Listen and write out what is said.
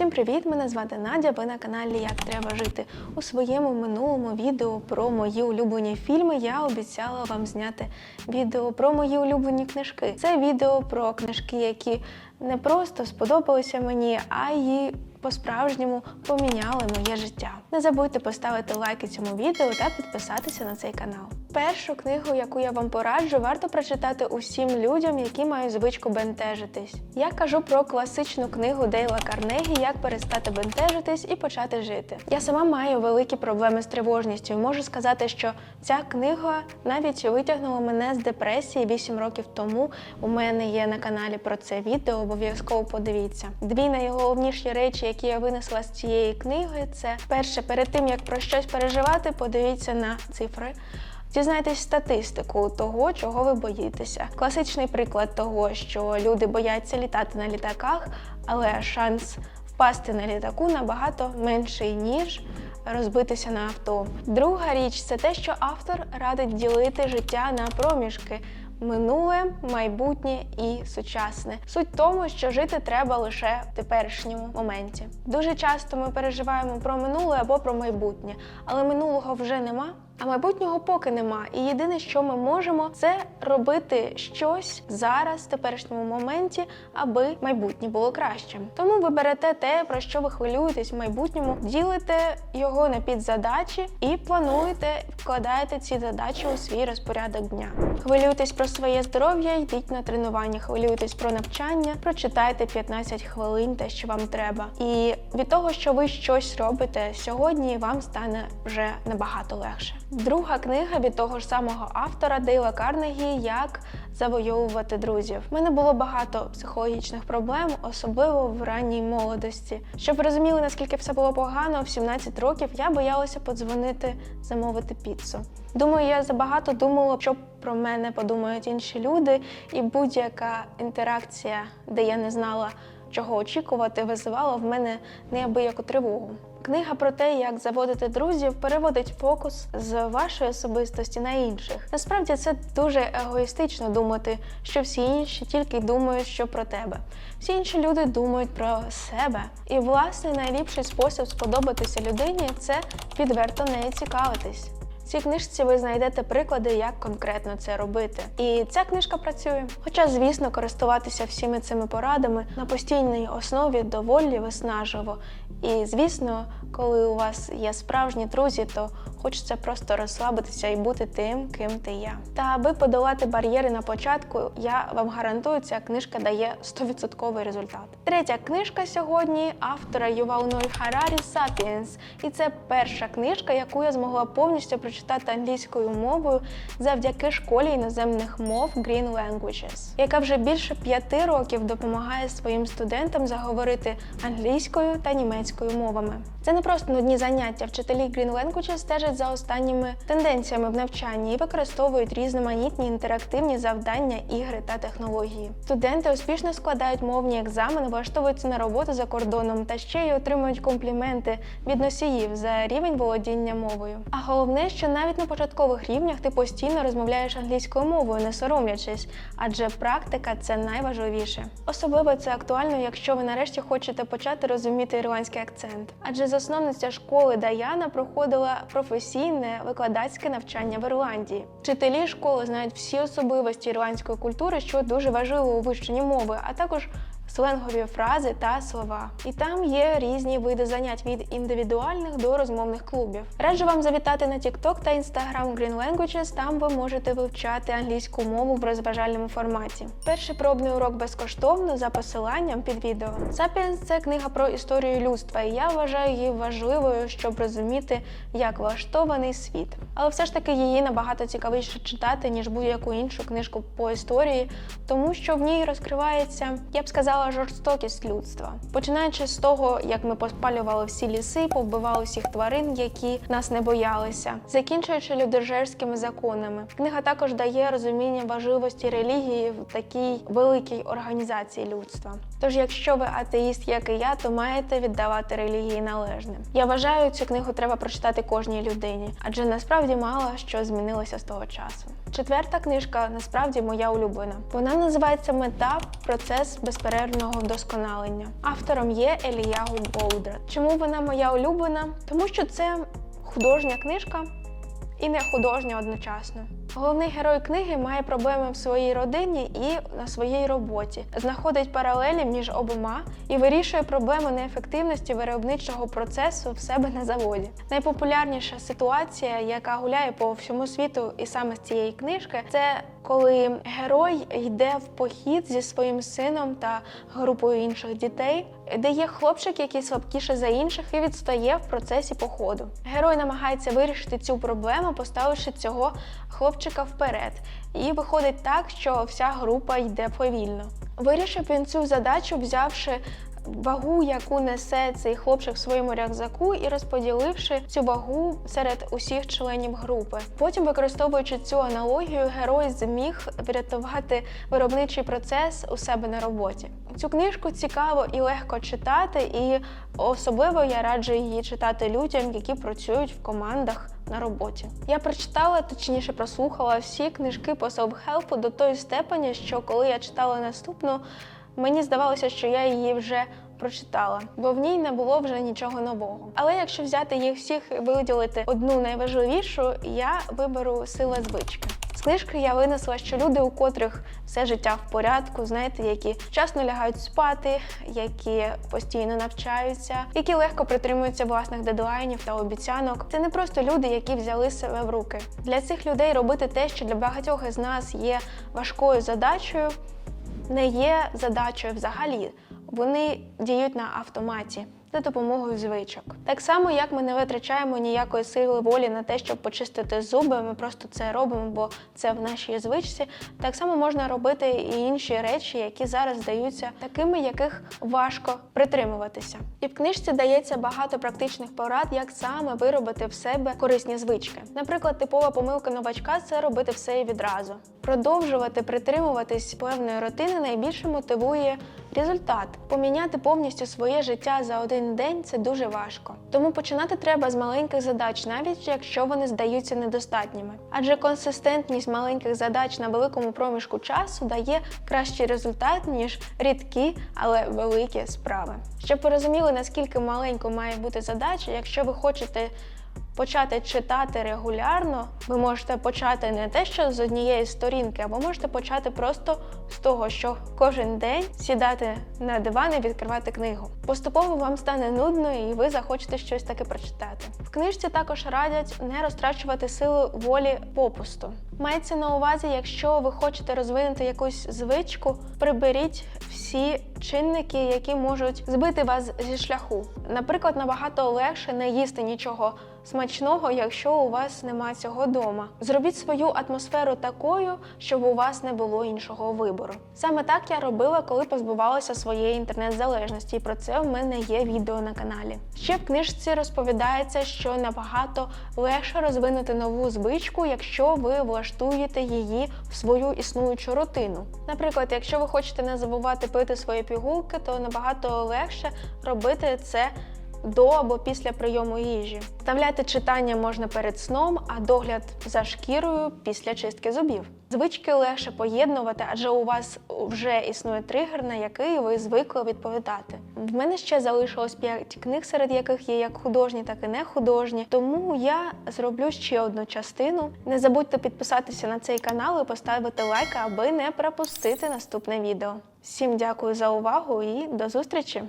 Всім привіт! Мене звати Надя. Ви на каналі Як треба жити. У своєму минулому відео про мої улюблені фільми я обіцяла вам зняти відео про мої улюблені книжки. Це відео про книжки, які не просто сподобалися мені, а й по-справжньому поміняли моє життя. Не забудьте поставити лайки цьому відео та підписатися на цей канал. Першу книгу, яку я вам пораджу, варто прочитати усім людям, які мають звичку бентежитись. Я кажу про класичну книгу Дейла Карнегі Як перестати бентежитись і почати жити. Я сама маю великі проблеми з тривожністю. Можу сказати, що ця книга навіть витягнула мене з депресії 8 років тому. У мене є на каналі про це відео. Обов'язково подивіться. Дві найголовніші речі, які я винесла з цієї книги, це перше, перед тим як про щось переживати, подивіться на цифри. Дізнайтесь статистику того, чого ви боїтеся. Класичний приклад того, що люди бояться літати на літаках, але шанс впасти на літаку набагато менший, ніж розбитися на авто. Друга річ це те, що автор радить ділити життя на проміжки. Минуле, майбутнє і сучасне. Суть тому, що жити треба лише в теперішньому моменті. Дуже часто ми переживаємо про минуле або про майбутнє, але минулого вже нема. А майбутнього поки нема. І єдине, що ми можемо, це робити щось зараз, в теперішньому моменті, аби майбутнє було кращим. Тому ви берете те, про що ви хвилюєтесь в майбутньому, ділите його на підзадачі і плануєте, вкладаєте ці задачі у свій розпорядок дня. Хвилюєтесь про своє здоров'я, йдіть на тренування, хвилюєтесь про навчання, прочитайте 15 хвилин те, що вам треба. І від того, що ви щось робите сьогодні, вам стане вже набагато легше. Друга книга від того ж самого автора Дейла Карнегі Як завойовувати друзів. У мене було багато психологічних проблем, особливо в ранній молодості. Щоб розуміли, наскільки все було погано, в 17 років я боялася подзвонити, замовити піцу. Думаю, я забагато думала, що про мене подумають інші люди, і будь-яка інтеракція, де я не знала, чого очікувати, визивала в мене неабияку тривогу. Книга про те, як заводити друзів, переводить фокус з вашої особистості на інших. Насправді це дуже егоїстично думати, що всі інші тільки думають, що про тебе. Всі інші люди думають про себе. І власне найліпший спосіб сподобатися людині це відверто нею цікавитись. Цій книжці ви знайдете приклади, як конкретно це робити. І ця книжка працює. Хоча, звісно, користуватися всіми цими порадами на постійній основі доволі виснажливо. І звісно, коли у вас є справжні друзі, то хочеться просто розслабитися і бути тим, ким ти є. Та аби подолати бар'єри на початку, я вам гарантую, ця книжка дає 100% результат. Третя книжка сьогодні автора Ювал Ной Харарі Сапіенс. І це перша книжка, яку я змогла повністю прочитати англійською мовою завдяки школі іноземних мов Green Languages, яка вже більше п'яти років допомагає своїм студентам заговорити англійською та німецькою мовами. Це не просто нудні заняття. Вчителі Green Languages стежать за останніми тенденціями в навчанні і використовують різноманітні інтерактивні завдання, ігри та технології. Студенти успішно складають мовні екзамени, влаштовуються на роботу за кордоном та ще й отримують компліменти від носіїв за рівень володіння мовою. А головне, що навіть на початкових рівнях ти постійно розмовляєш англійською мовою, не соромлячись, адже практика це найважливіше. Особливо це актуально, якщо ви нарешті хочете почати розуміти ірландський акцент. Адже засновниця школи Даяна проходила професійне викладацьке навчання в Ірландії. Вчителі школи знають всі особливості ірландської культури, що дуже важливо у вивченні мови, а також сленгові фрази та слова. І там є різні види занять від індивідуальних до розмовних клубів. Раджу вам завітати на TikTok та Instagram Green Languages, Там ви можете вивчати англійську мову в розважальному форматі. Перший пробний урок безкоштовно за посиланням під відео. Sapiens – це книга про історію людства, і я вважаю її важливою, щоб розуміти, як влаштований світ. Але все ж таки її набагато цікавіше читати, ніж будь-яку іншу книжку по історії, тому що в ній розкривається, я б сказала, жорстокість людства. Починаючи з того, як ми поспалювали всі ліси, повбивали всіх тварин, які нас не боялися, закінчуючи людожерськими законами. Книга також дає розуміння важливості релігії в такій великій організації людства. Тож, якщо ви атеїст, як і я, то маєте віддавати релігії належне. Я вважаю, цю книгу треба прочитати кожній людині, адже насправді мало що змінилося з того часу. Четверта книжка насправді моя улюблена. Вона називається Мета процес безперервного вдосконалення. Автором є Еліягу Боудра. Чому вона моя улюблена? Тому що це художня книжка і не художня одночасно. Головний герой книги має проблеми в своїй родині і на своїй роботі, знаходить паралелі між обома і вирішує проблему неефективності виробничого процесу в себе на заводі. Найпопулярніша ситуація, яка гуляє по всьому світу, і саме з цієї книжки, це коли герой йде в похід зі своїм сином та групою інших дітей, де є хлопчик, який слабкіше за інших і відстає в процесі походу. Герой намагається вирішити цю проблему, поставивши цього хлопчика вперед. І виходить так, що вся група йде повільно. Вирішив він цю задачу, взявши вагу, яку несе цей хлопчик в своєму рюкзаку, і розподіливши цю вагу серед усіх членів групи. Потім, використовуючи цю аналогію, герой зміг врятувати виробничий процес у себе на роботі. Цю книжку цікаво і легко читати, і особливо я раджу її читати людям, які працюють в командах на роботі. Я прочитала, точніше прослухала всі книжки по селф-хелпу до тої степені, що коли я читала наступну, мені здавалося, що я її вже прочитала, бо в ній не було вже нічого нового. Але якщо взяти їх всіх і виділити одну найважливішу, я виберу сила звички. З книжки я винесла, що люди, у котрих все життя в порядку, знаєте, які вчасно лягають спати, які постійно навчаються, які легко притримуються власних дедлайнів та обіцянок. Це не просто люди, які взяли себе в руки. Для цих людей робити те, що для багатьох із нас є важкою задачею, не є задачею взагалі. Вони діють на автоматі за допомогою звичок. Так само, як ми не витрачаємо ніякої сили волі на те, щоб почистити зуби, ми просто це робимо, бо це в нашій звичці. Так само можна робити і інші речі, які зараз здаються такими, яких важко притримуватися. І в книжці дається багато практичних порад, як саме виробити в себе корисні звички. Наприклад, типова помилка новачка це робити все і відразу. Продовжувати притримуватись певної рутини найбільше мотивує результат. Поміняти повністю своє життя за один день це дуже важко. Тому починати треба з маленьких задач, навіть якщо вони здаються недостатніми. Адже консистентність маленьких задач на великому проміжку часу дає кращий результат, ніж рідкі, але великі справи. Щоб ви розуміли, наскільки маленькою має бути задача, якщо ви хочете почати читати регулярно, ви можете почати не те, що з однієї сторінки, або можете почати просто з того, що кожен день сідати на диван і відкривати книгу. Поступово вам стане нудно, і ви захочете щось таке прочитати. В книжці також радять не розтрачувати силу волі попусту. Мається на увазі, якщо ви хочете розвинути якусь звичку, приберіть всі чинники, які можуть збити вас зі шляху. Наприклад, набагато легше не їсти нічого смачного, якщо у вас немає цього вдома. Зробіть свою атмосферу такою, щоб у вас не було іншого вибору. Саме так я робила, коли позбувалася своєї інтернет-залежності, і про це в мене є відео на каналі. Ще в книжці розповідається, що набагато легше розвинути нову звичку, якщо ви влаштуєте її в свою існуючу рутину. Наприклад, якщо ви хочете не забувати пити свої пігулки, то набагато легше робити це до або після прийому їжі. Вставляти читання можна перед сном, а догляд за шкірою після чистки зубів. Звички легше поєднувати, адже у вас вже існує тригер, на який ви звикли відповідати. В мене ще залишилось 5 книг, серед яких є як художні, так і не художні. Тому я зроблю ще одну частину. Не забудьте підписатися на цей канал і поставити лайк, аби не пропустити наступне відео. Всім дякую за увагу і до зустрічі!